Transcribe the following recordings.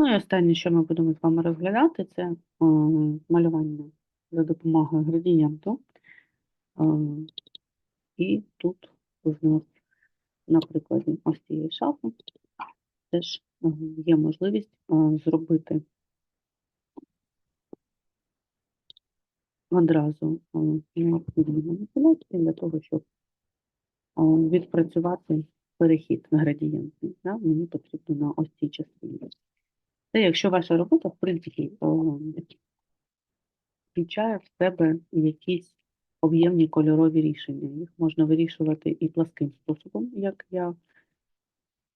Ну і останнє, що ми будемо з вами розглядати, це малювання за допомогою градієнту. Е, І тут у нас на ось цієї шафи теж е, є можливість е, зробити одразу маніпуляції для того, щоб відпрацювати перехід градієнтний. Мені потрібно на ось цій частині. Це якщо ваша робота, в принципі, включає в себе якісь об'ємні кольорові рішення. Їх можна вирішувати і пласким способом, як я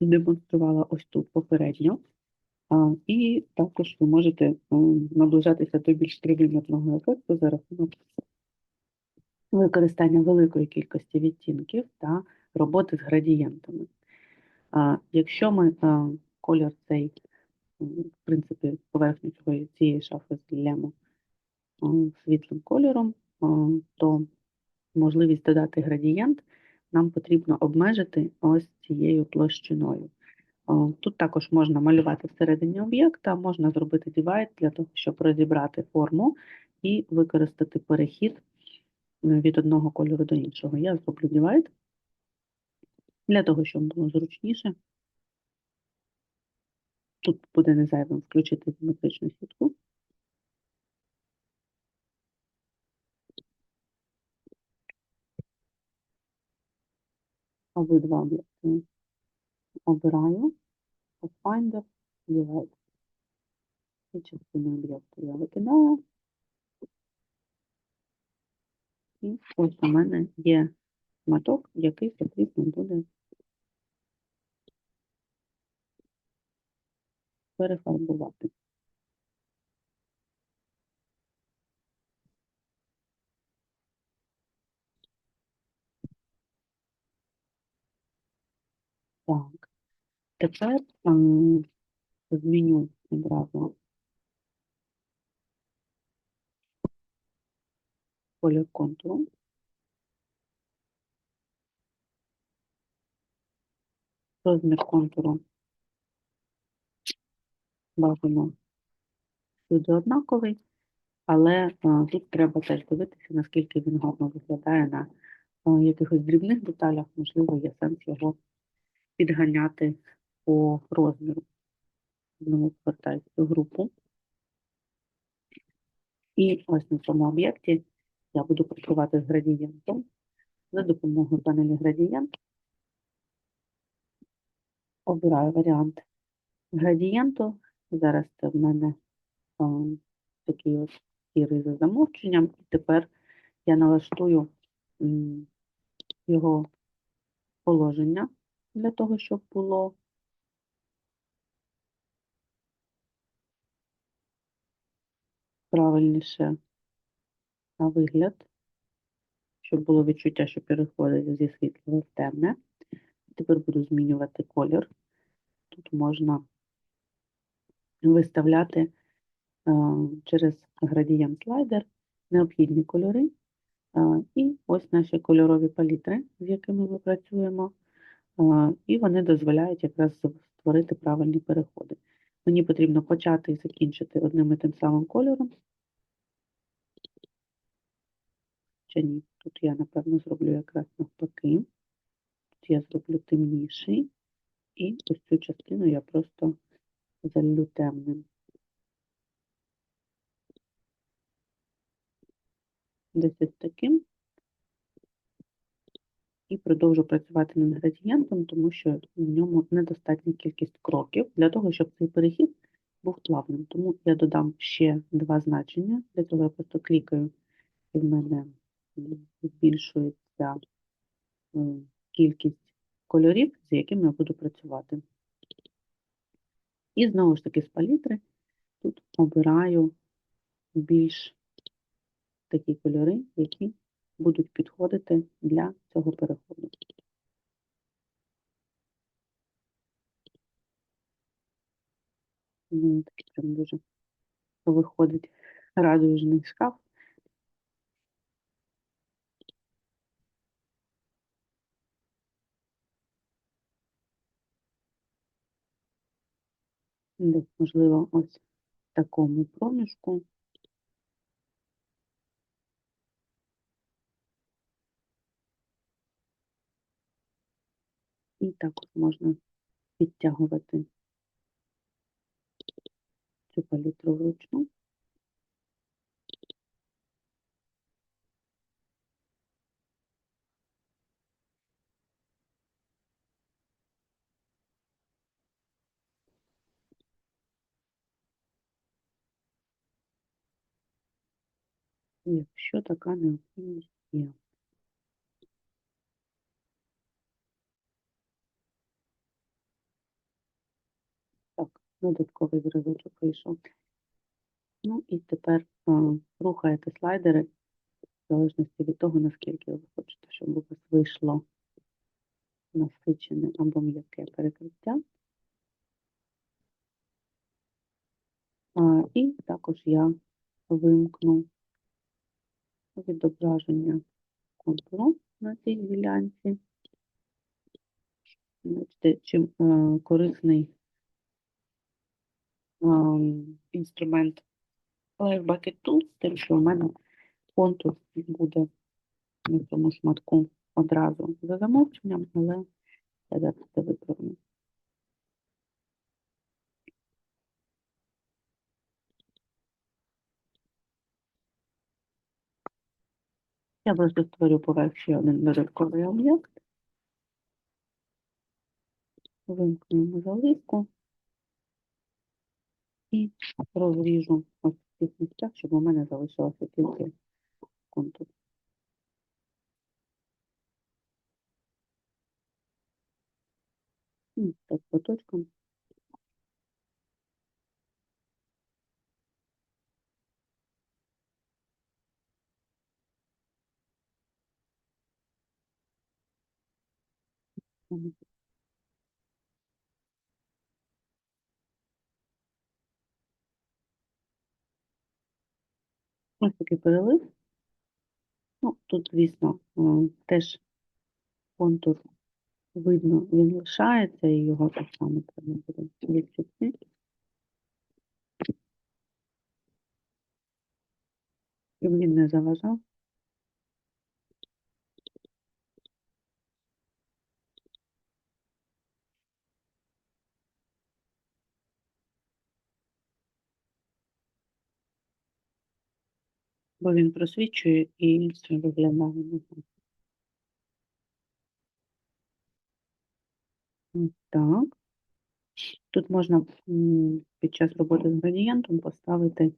демонструвала ось тут попередньо. І також ви можете наближатися до більш тривимірного ефекту за рахунок використання великої кількості відтінків та роботи з градієнтами. Якщо ми колір цей, в принципі, поверхню цієї- цієї шафи злємо е, світлим кольором, то можливість додати градієнт нам потрібно обмежити ось цією площиною. Тут також можна малювати всередині об'єкта, можна зробити divide для того, щоб розібрати форму і використати перехід е, від одного кольору до іншого. Я зроблю divide для того, щоб було зручніше. Тут буде не зайвим включити геометричну сітку. Обидва об'єкти обираю. Pathfinder, divide. І частину об'єкту я викидаю. І ось у мене є шматок, який потрібно буде перефарбувати. Так, тепер ем, зміню одразу колір контуру. Розмір контуру бажано всюди однаковий, але е, тут треба теж дивитися, наскільки він гарно виглядає на е, якихось дрібних деталях, можливо, є сенс його підганяти по розміру. Знову повертаюся в групу. І ось на цьому об'єкті я буду працювати з градієнтом. За допомогою панелі градієнт обираю варіант градієнту. Зараз це в мене а, такий ось сірий за замовченням. І тепер я налаштую м, його положення для того, щоб було правильніше на вигляд, щоб було відчуття, що переходить зі світлого в темне. Тепер буду змінювати колір. Тут можна виставляти е, через градієнт слайдер необхідні кольори. Е, І ось наші кольорові палітри, з якими ми працюємо, е, і вони дозволяють якраз створити правильні переходи. Мені потрібно почати і закінчити одним і тим самим кольором. Чи ні? Тут я, напевно, зроблю якраз навпаки. Тут я зроблю темніший, і ось цю частину я просто залью темним. Десь ось таким. І продовжу працювати над градієнтом, тому що в ньому недостатня кількість кроків для того, щоб цей перехід був плавним. Тому я додам ще два значення. Для цього я просто клікаю, і в мене збільшується кількість кольорів, з якими я буду працювати. І знову ж таки з палітри тут обираю більш такі кольори, які будуть підходити для цього переходу. Ну, такий прям дуже виходить радужний шкаф. Десь, можливо, ось в такому проміжку. І також можна підтягувати цю палітру вручну. Якщо така необхідність є. Так, додатковий зразочок вийшов. Ну і тепер а, рухаєте слайдери в залежності від того, наскільки ви хочете, щоб у вас вийшло насичене або м'яке перекриття. А, і також я вимкну відображення контуру на цій ділянці. Бачите, чим е, корисний е, інструмент Layer Bucket Tool, тим, що в мене контур буде на цьому шматку одразу за замовченням, але я зараз це виправлю. Я просто створю поверх ще один додатковий об'єкт. Вимкнемо заливку і розріжу ось в цих місцях, щоб у мене залишилося тільки контур. Так, по точкам. Ось такий перелив. Ну, тут, звісно, е, теж контур видно, він лишається, і його так само треба буде відчути. Щоб він не заважав. Бо він просвічує і це виглядає. так. Тут можна під час роботи з градієнтом поставити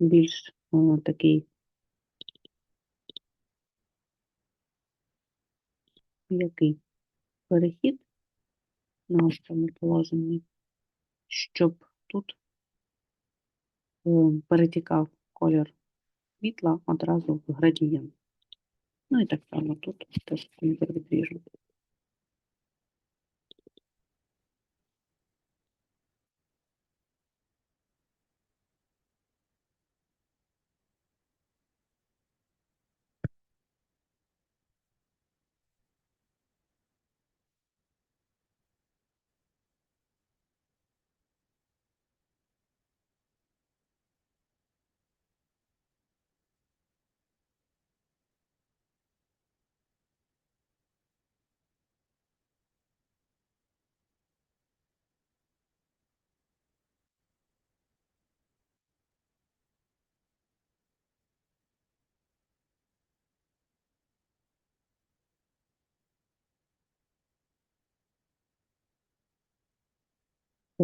більш о, такий м'який перехід на цьому положенні, щоб тут е, перетікав колір світла одразу в градієнт. Ну і так само тут теж не відріжу.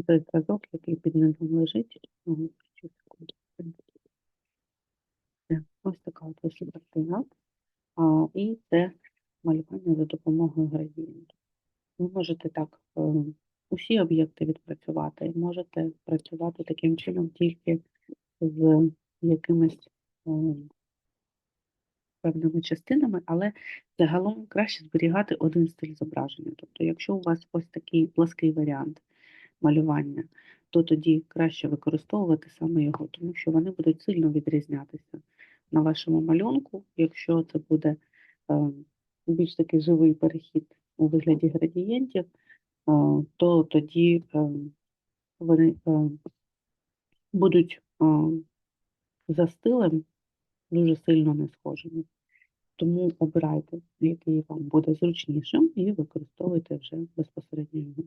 Той зразок, який під низом лежить. Ось така от вийшла. А, і це малювання за допомогою градієнту. Ви можете так е, усі об'єкти відпрацювати, можете працювати таким чином тільки з якимись е, певними частинами, але загалом краще зберігати один стиль зображення. Тобто, якщо у вас ось такий плаский варіант малювання, то тоді краще використовувати саме його, тому що вони будуть сильно відрізнятися на вашому малюнку. Якщо це буде е, більш такий живий перехід у вигляді градієнтів, е, то тоді е, вони будуть за стилем дуже сильно не схожими. Тому обирайте, який вам буде зручнішим, і використовуйте вже безпосередньо його.